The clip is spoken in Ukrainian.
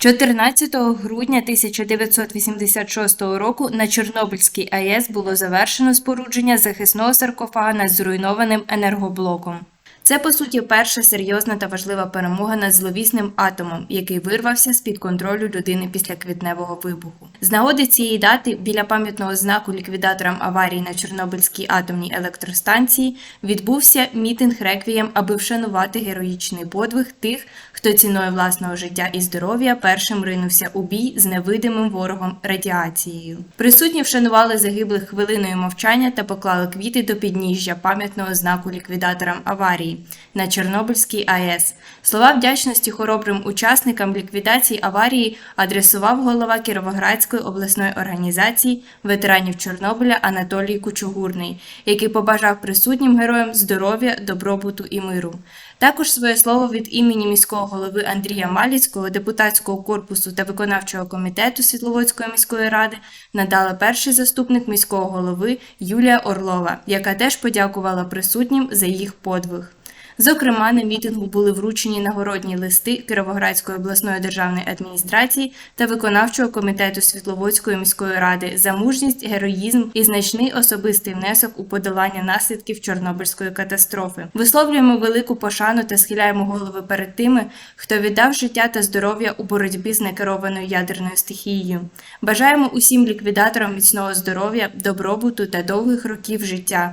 14 грудня 1986 року на Чорнобильській АЕС було завершено спорудження захисного саркофага над зруйнованим енергоблоком. Це по суті перша серйозна та важлива перемога над зловісним атомом, який вирвався з під контролю людини після квітневого вибуху. З нагоди цієї дати біля пам'ятного знаку ліквідаторам аварії на Чорнобильській атомній електростанції відбувся мітинг реквієм, аби вшанувати героїчний подвиг тих, хто ціною власного життя і здоров'я першим ринувся у бій з невидимим ворогом радіацією. Присутні вшанували загиблих хвилиною мовчання та поклали квіти до підніжжя пам'ятного знаку ліквідаторам аварії на Чорнобильській АЕС. Слова вдячності хоробрим учасникам ліквідації аварії адресував голова Кіровоградської обласної організації ветеранів Чорнобиля Анатолій Кучугурний, який побажав присутнім героям здоров'я, добробуту і миру. Також своє слово від імені міського голови Андрія Маліцького, депутатського корпусу та виконавчого комітету Світловодської міської ради надала перший заступник міського голови Юлія Орлова, яка теж подякувала присутнім за їх подвиг. Зокрема, на мітингу були вручені нагородні листи Кіровоградської обласної державної адміністрації та виконавчого комітету Світловодської міської ради за мужність, героїзм і значний особистий внесок у подолання наслідків Чорнобильської катастрофи. Висловлюємо велику пошану та схиляємо голови перед тими, хто віддав життя та здоров'я у боротьбі з некерованою ядерною стихією. Бажаємо усім ліквідаторам міцного здоров'я, добробуту та довгих років життя.